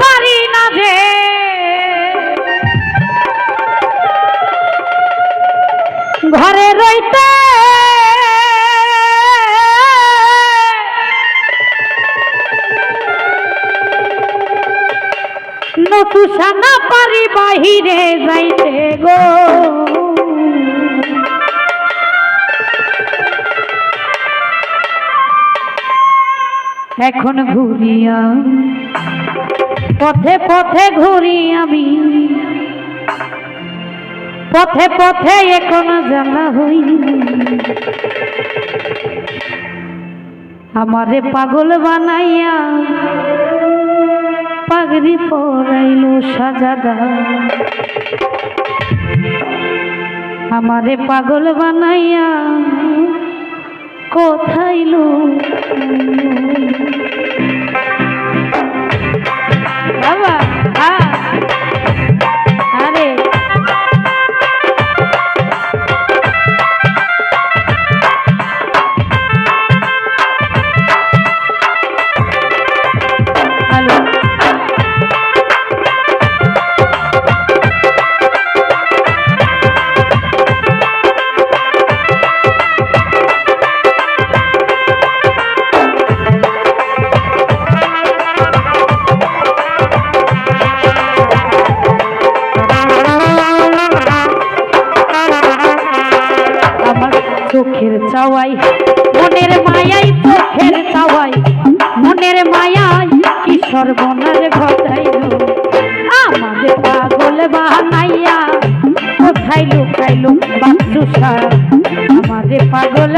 পারি না যে। ঘরে রইতে নতুসা না পারি বাহিরে যাইতে গো। এখন ঘুরিয়া পথে পথে ঘুরি আমি। পথে পথে এখন জানা হই। আমারে পাগল বানাইয়া পাগড়ি পরাইলো সাজাদা। আমারে পাগল বানাইয়া কোথায় লো বাবা চোখের চাওয়াই, মনের মায়াই চোখের চাওয়াই, মনের মায়াই কি সর্বনাশ ঘটাইল? আমাদের পাগল বানাইয়া কোথায় লুকাইল বাসুসা আমাদের পাগল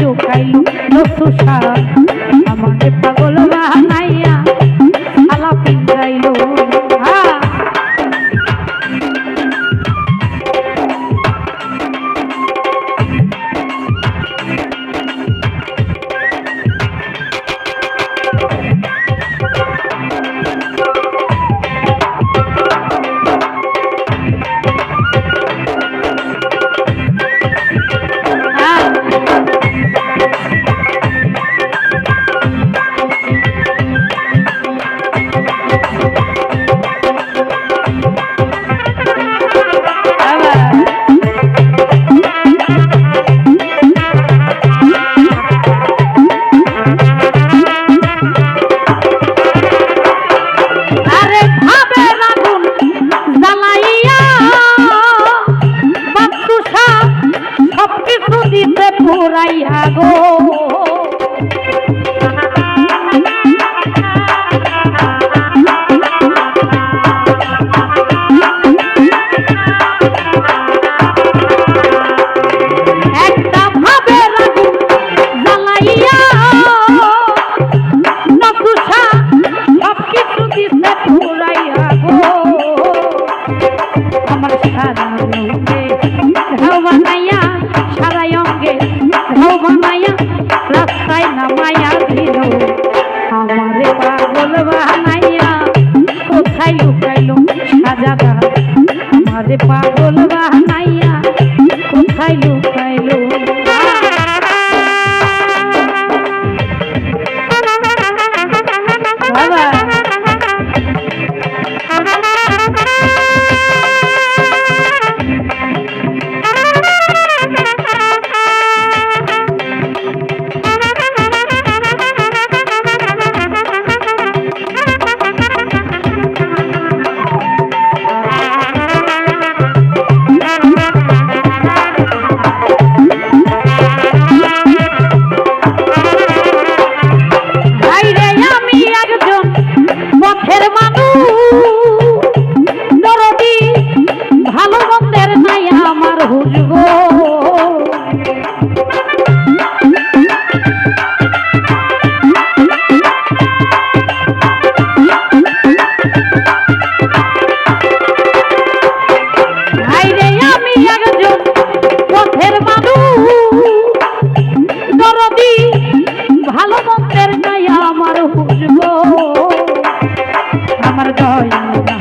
লুকাইল নতুসা আমাকে লুকাইল পাগল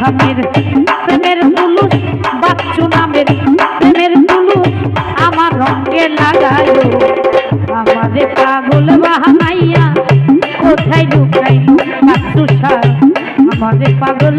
নামের প্রেমের পুলুষ বাচ্চু নামের প্রেমের পুলুষ আমার রঙে লাগাইল আমাদের পাগল বাহানাইয়া কোথায় ঢুকাইল বাচ্চু সার আমাদের পাগল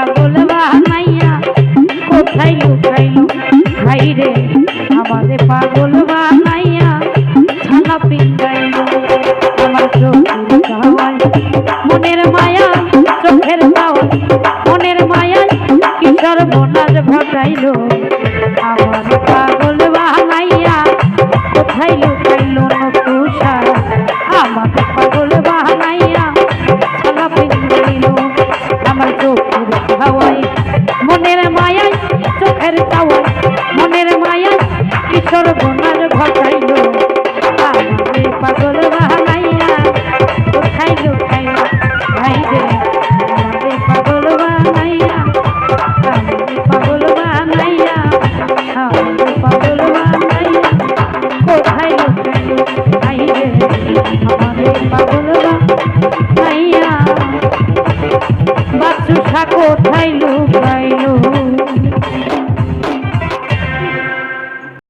সর্বনাশ ঘটাইল। আমার পাগল